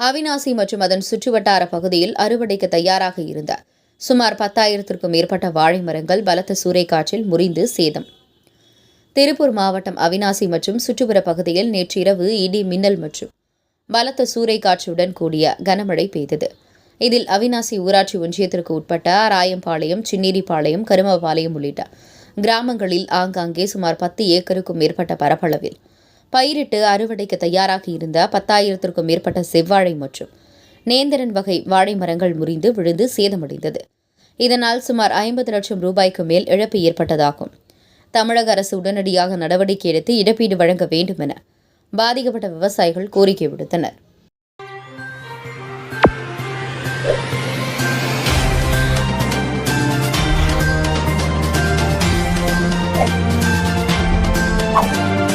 அவினாசி மற்றும் அதன் சுற்றுவட்டார பகுதியில் அறுவடைக்கு தயாராக இருந்த சுமார் பத்தாயிரத்திற்கும் மேற்பட்ட வாழை மரங்கள் பலத்த சூறைக்காற்றில் முறிந்து சேதம். திருப்பூர் மாவட்டம் அவினாசி மற்றும் சுற்றுப்புற பகுதியில் நேற்று இரவு இடி மின்னல் மற்றும் பலத்த சூறைக்காற்றுடன் கூடிய கனமழை பெய்தது. இதில் அவினாசி ஊராட்சி ஒன்றியத்திற்கு உட்பட்ட ராயம்பாளையம் சின்னேரிப்பாளையம் கருமபாளையம் உள்ளிட்ட கிராமங்களில் ஆங்காங்கே சுமார் பத்து ஏக்கருக்கும் மேற்பட்ட பரப்பளவில். பயிரிட்டு அறுவடைக்கு தயாராக இருந்த பத்தாயிரத்திற்கும் மேற்பட்ட செவ்வாழை மற்றும் நேந்திரன் வகை வாழை மரங்கள் முறிந்து விழுந்து சேதமடைந்தது. இதனால் சுமார் ஐம்பது லட்சம் ரூபாய்க்கு மேல் இழப்பு ஏற்பட்டதாகும். தமிழக அரசு உடனடியாக நடவடிக்கை எடுத்து இழப்பீடு வழங்க வேண்டும் என பாதிக்கப்பட்ட விவசாயிகள் கோரிக்கை விடுத்தனர். Oh.